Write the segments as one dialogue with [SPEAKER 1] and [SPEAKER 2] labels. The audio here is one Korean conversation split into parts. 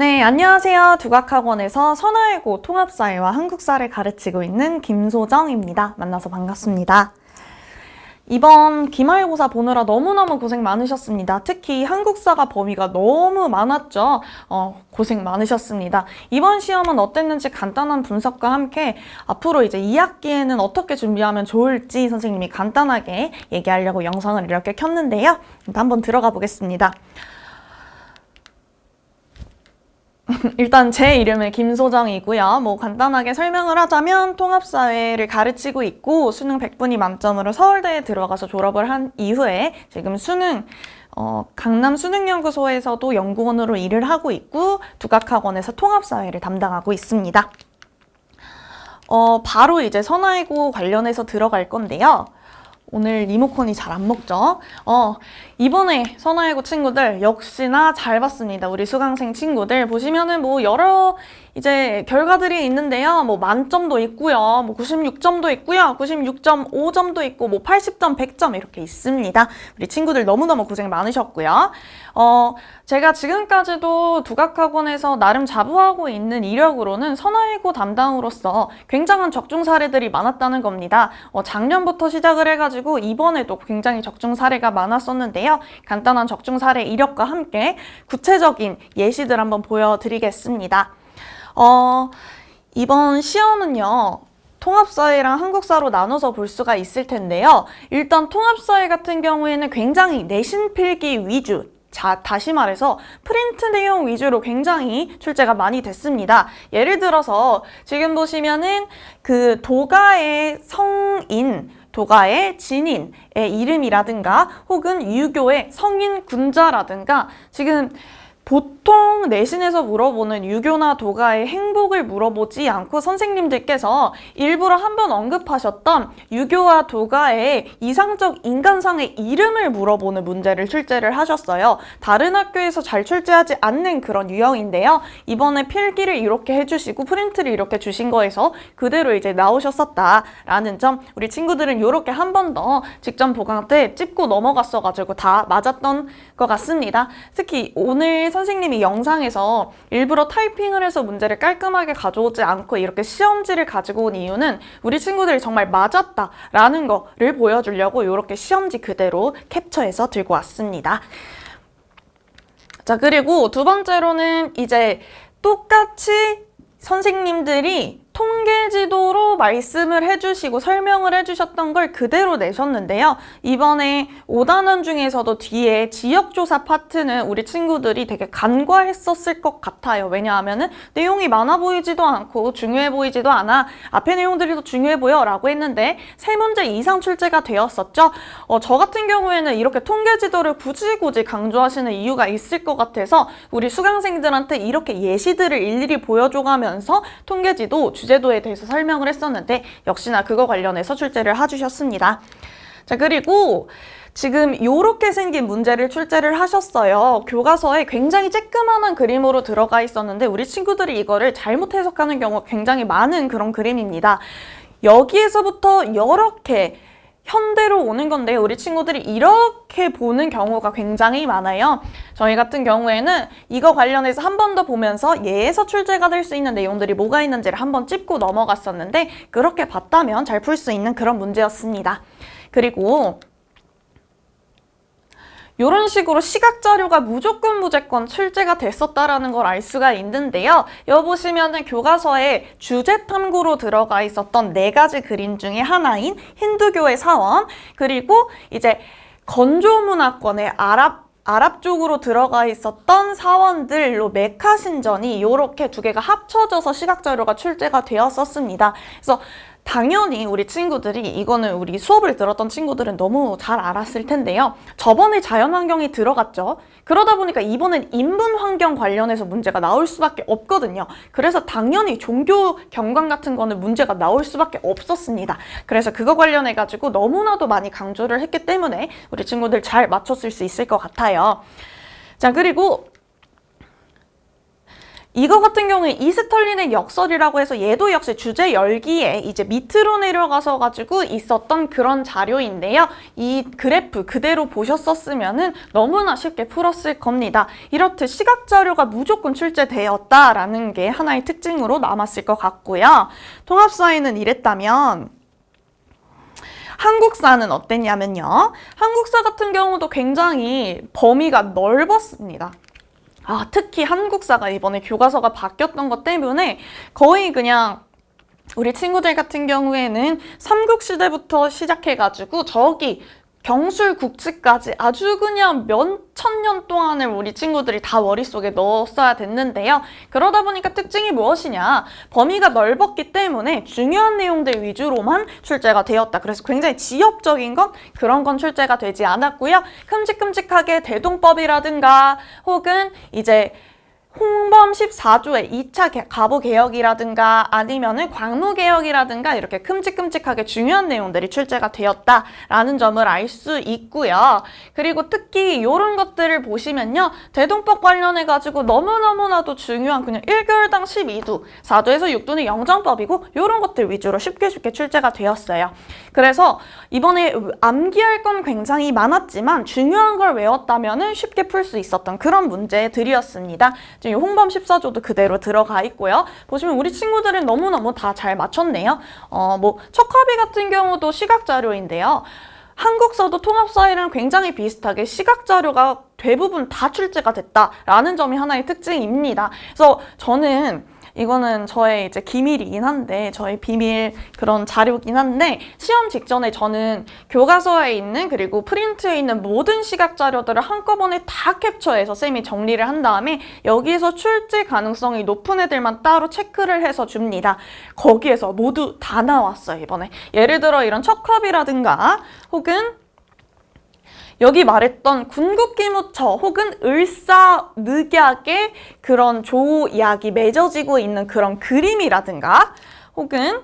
[SPEAKER 1] 네, 안녕하세요. 두각학원에서 선화외고 통합사회와 한국사를 가르치고 있는 김소정입니다. 만나서 반갑습니다. 이번 기말고사 보느라 너무너무 고생 많으셨습니다. 특히 한국사가 범위가 너무 많았죠. 어, 고생 많으셨습니다. 이번 시험은 어땠는지 간단한 분석과 함께 앞으로 이제 2학기에는 어떻게 준비하면 좋을지 선생님이 간단하게 얘기하려고 영상을 이렇게 켰는데요. 한번 들어가 보겠습니다. 일단 제 이름은 김소정이고요. 뭐 간단하게 설명을 하자면 통합사회를 가르치고 있고 수능 100분이 만점으로 서울대에 들어가서 졸업을 한 이후에 지금 수능 어, 강남 수능연구소에서도 연구원으로 일을 하고 있고 두각학원에서 통합사회를 담당하고 있습니다. 어, 바로 이제 선화이고 관련해서 들어갈 건데요. 오늘 리모컨이 잘 안 먹죠? 어, 이번에 선화이고 친구들 역시나 잘 봤습니다. 우리 수강생 친구들 보시면은 뭐 여러 이제 결과들이 있는데요. 뭐 만점도 있고요. 뭐 96점도 있고요. 96.5점도 있고 뭐 80점, 100점 이렇게 있습니다. 우리 친구들 너무너무 고생 많으셨고요. 어, 제가 지금까지도 두각학원에서 나름 자부하고 있는 이력으로는 선화외고 담당으로서 굉장한 적중 사례들이 많았다는 겁니다. 어, 작년부터 시작을 해가지고 이번에도 굉장히 적중 사례가 많았었는데요. 간단한 적중 사례 이력과 함께 구체적인 예시들 한번 보여드리겠습니다. 어, 이번 시험은요. 통합사회랑 한국사로 나눠서 볼 수가 있을 텐데요. 일단 통합사회 같은 경우에는 굉장히 내신 필기 위주, 자, 다시 말해서 프린트 내용 위주로 굉장히 출제가 많이 됐습니다. 예를 들어서 지금 보시면은 그 도가의 성인, 도가의 진인의 이름이라든가 혹은 유교의 성인 군자라든가 지금 보통 내신에서 물어보는 유교나 도가의 행복을 물어보지 않고 선생님들께서 일부러 한번 언급하셨던 유교와 도가의 이상적 인간상의 이름을 물어보는 문제를 출제를 하셨어요. 다른 학교에서 잘 출제하지 않는 그런 유형인데요. 이번에 필기를 이렇게 해주시고 프린트를 이렇게 주신 거에서 그대로 이제 나오셨었다라는 점 우리 친구들은 이렇게 한 번 더 직전 보강 때 찝고 넘어갔어가지고 다 맞았던 것 같습니다. 특히 오늘 선생님이 영상에서 일부러 타이핑을 해서 문제를 깔끔하게 가져오지 않고 이렇게 시험지를 가지고 온 이유는 우리 친구들이 정말 맞았다라는 거를 보여주려고 이렇게 시험지 그대로 캡처해서 들고 왔습니다. 자, 그리고 두 번째로는 이제 똑같이 선생님들이 통계 지도로 말씀을 해주시고 설명을 해주셨던 걸 그대로 내셨는데요. 이번에 5단원 중에서도 뒤에 지역조사 파트는 우리 친구들이 되게 간과했었을 것 같아요. 왜냐하면 내용이 많아 보이지도 않고 중요해 보이지도 않아 앞에 내용들이 더 중요해 보여 라고 했는데 세 문제 이상 출제가 되었었죠. 어, 저 같은 경우에는 이렇게 통계 지도를 굳이 굳이 강조하시는 이유가 있을 것 같아서 우리 수강생들한테 이렇게 예시들을 일일이 보여줘가면서 통계지도 주제 주제도에 대해서 설명을 했었는데 역시나 그거 관련해서 출제를 해주셨습니다. 자 그리고 지금 이렇게 생긴 문제를 출제를 하셨어요. 교과서에 굉장히 쬐끄만한 그림으로 들어가 있었는데 우리 친구들이 이거를 잘못 해석하는 경우가 굉장히 많은 그런 그림입니다. 여기에서부터 이렇게 현대로 오는 건데 우리 친구들이 이렇게 보는 경우가 굉장히 많아요. 저희 같은 경우에는 이거 관련해서 한 번 더 보면서 예에서 출제가 될 수 있는 내용들이 뭐가 있는지를 한 번 찝고 넘어갔었는데 그렇게 봤다면 잘 풀 수 있는 그런 문제였습니다. 그리고 이런 식으로 시각 자료가 무조건 무조건 출제가 됐었다라는 걸 알 수가 있는데요. 여기 보시면은 교과서에 주제 탐구로 들어가 있었던 네 가지 그림 중에 하나인 힌두교의 사원 그리고 이제 건조문화권의 아랍 아랍 쪽으로 들어가 있었던 사원들로 메카 신전이 이렇게 두 개가 합쳐져서 시각 자료가 출제가 되었었습니다. 그래서 당연히 우리 친구들이 이거는 우리 수업을 들었던 친구들은 너무 잘 알았을 텐데요. 저번에 자연환경이 들어갔죠. 그러다 보니까 이번엔 인문환경 관련해서 문제가 나올 수밖에 없거든요. 그래서 당연히 종교 경관 같은 거는 문제가 나올 수밖에 없었습니다. 그래서 그거 관련해 가지고 너무나도 많이 강조를 했기 때문에 우리 친구들 잘 맞췄을 수 있을 것 같아요. 자, 그리고 이거 같은 경우에 이스털린의 역설이라고 해서 얘도 역시 주제 열기에 이제 밑으로 내려가서 가지고 있었던 그런 자료인데요. 이 그래프 그대로 보셨었으면은 너무나 쉽게 풀었을 겁니다. 이렇듯 시각 자료가 무조건 출제되었다라는 게 하나의 특징으로 남았을 것 같고요. 통합사회는 이랬다면 한국사는 어땠냐면요. 한국사 같은 경우도 굉장히 범위가 넓었습니다. 아, 특히 한국사가 이번에 교과서가 바뀌었던 것 때문에 거의 그냥 우리 친구들 같은 경우에는 삼국시대부터 시작해가지고 저기 경술 국지까지 아주 그냥 몇천 년 동안을 우리 친구들이 다 머릿속에 넣었어야 됐는데요. 그러다 보니까 특징이 무엇이냐? 범위가 넓었기 때문에 중요한 내용들 위주로만 출제가 되었다. 그래서 굉장히 지엽적인 건 그런 건 출제가 되지 않았고요. 큼직큼직하게 대동법이라든가 혹은 이제 홍범 14조의 2차 가부 개혁이라든가 아니면은 광무 개혁이라든가 이렇게 큼직큼직하게 중요한 내용들이 출제가 되었다라는 점을 알 수 있고요. 그리고 특히 이런 것들을 보시면요. 대동법 관련해 가지고 너무너무나도 중요한 그냥 1개월당 12두, 4도에서 6도는 영정법이고 이런 것들 위주로 쉽게 쉽게 출제가 되었어요. 그래서 이번에 암기할 건 굉장히 많았지만 중요한 걸 외웠다면은 쉽게 풀 수 있었던 그런 문제들이었습니다. 지금 홍범 14조도 그대로 들어가 있고요. 보시면 우리 친구들은 너무너무 다 잘 맞췄네요. 어, 뭐, 척화비 같은 경우도 시각 자료인데요. 한국서도 통합사회랑 굉장히 비슷하게 시각 자료가 대부분 다 출제가 됐다라는 점이 하나의 특징입니다. 그래서 저는 이거는 저의 이제 기밀이긴 한데 저의 비밀 그런 자료긴 한데 시험 직전에 저는 교과서에 있는 그리고 프린트에 있는 모든 시각 자료들을 한꺼번에 다 캡처해서 쌤이 정리를 한 다음에 여기에서 출제 가능성이 높은 애들만 따로 체크를 해서 줍니다. 거기에서 모두 다 나왔어요 이번에. 예를 들어 이런 척합이라든가 혹은 여기 말했던 군국기무처 혹은 을사늑약의 그런 조약이 맺어지고 있는 그런 그림이라든가 혹은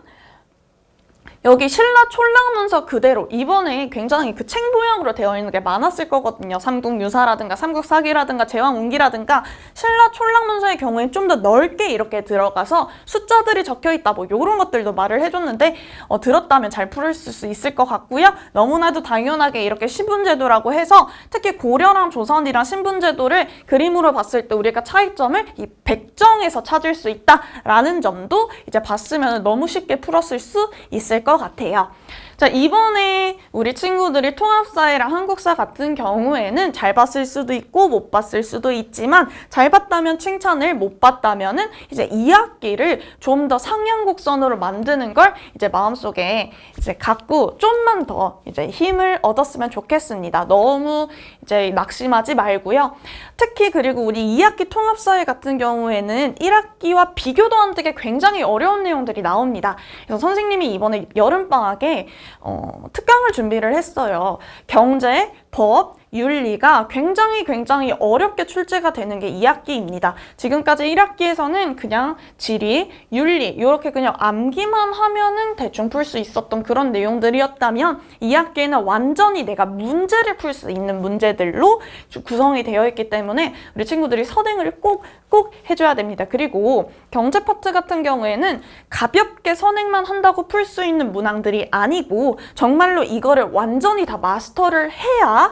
[SPEAKER 1] 여기 신라 촐랑문서 그대로 이번에 굉장히 그책 모양으로 되어 있는 게 많았을 거거든요. 삼국유사라든가 삼국사기라든가 제왕운기라든가 신라 촐랑문서의 경우에 좀 더 넓게 이렇게 들어가서 숫자들이 적혀 있다 뭐 이런 것들도 말을 해줬는데 어, 들었다면 잘 풀을 수 있을 것 같고요. 너무나도 당연하게 이렇게 신분제도라고 해서 특히 고려랑 조선이랑 신분제도를 그림으로 봤을 때 우리가 차이점을 이 백정에서 찾을 수 있다라는 점도 이제 봤으면 너무 쉽게 풀었을 수 있을 것 같아요. 자, 이번에 우리 친구들이 통합사회랑 한국사 같은 경우에는 잘 봤을 수도 있고 못 봤을 수도 있지만 잘 봤다면 칭찬을 못 봤다면은 이제 2학기를 좀 더 상향곡선으로 만드는 걸 이제 마음속에 이제 갖고 좀만 더 이제 힘을 얻었으면 좋겠습니다. 너무 이제 낙심하지 말고요. 특히 그리고 우리 2학기 통합사회 같은 경우에는 1학기와 비교도 안 되게 굉장히 어려운 내용들이 나옵니다. 그래서 선생님이 이번에 여름방학에 어, 특강을 준비를 했어요. 경제, 법, 윤리가 굉장히 굉장히 어렵게 출제가 되는 게 2학기입니다. 지금까지 1학기에서는 그냥 지리, 윤리 이렇게 그냥 암기만 하면은 대충 풀 수 있었던 그런 내용들이었다면 2학기에는 완전히 내가 문제를 풀 수 있는 문제들로 구성이 되어 있기 때문에 우리 친구들이 선행을 꼭 꼭 해줘야 됩니다. 그리고 경제 파트 같은 경우에는 가볍게 선행만 한다고 풀 수 있는 문항들이 아니고 정말로 이거를 완전히 다 마스터를 해야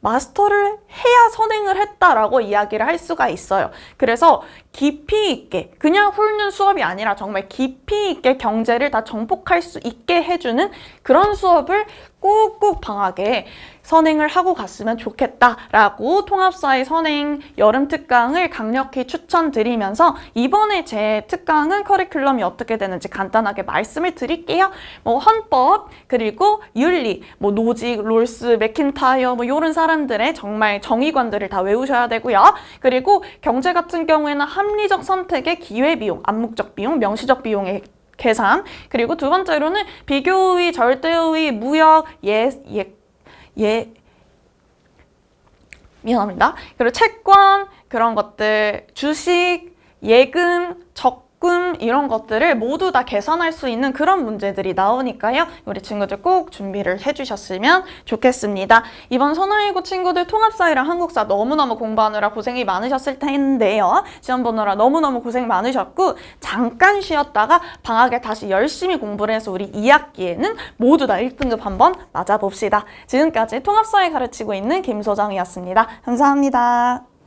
[SPEAKER 1] 마스터를 해야 선행을 했다라고 이야기를 할 수가 있어요. 그래서 깊이 있게 그냥 훑는 수업이 아니라 정말 깊이 있게 경제를 다 정복할 수 있게 해주는 그런 수업을 꼭꼭 방학에 선행을 하고 갔으면 좋겠다라고 통합사회 선행 여름 특강을 강력히 추천드리면서 이번에 제 특강은 커리큘럼이 어떻게 되는지 간단하게 말씀을 드릴게요. 뭐 헌법 그리고 윤리, 뭐 노직, 롤스, 맥킨타이어 뭐 이런 사람들의 정말 정의관들을 다 외우셔야 되고요. 그리고 경제 같은 경우에는 합리적 선택의 기회 비용, 암묵적 비용, 명시적 비용의 계산 그리고 두 번째로는 비교의, 절대의, 무역, 예, 예, 예, 미안합니다. 그리고 채권, 그런 것들, 주식, 예금, 적 적금 이런 것들을 모두 다 계산할 수 있는 그런 문제들이 나오니까요. 우리 친구들 꼭 준비를 해주셨으면 좋겠습니다. 이번 선화일고 친구들 통합사회랑 한국사 너무너무 공부하느라 고생이 많으셨을 텐데요. 시험 보느라 너무너무 고생 많으셨고 잠깐 쉬었다가 방학에 다시 열심히 공부를 해서 우리 2학기에는 모두 다 1등급 한번 맞아봅시다. 지금까지 통합사회 가르치고 있는 김소정이었습니다. 감사합니다.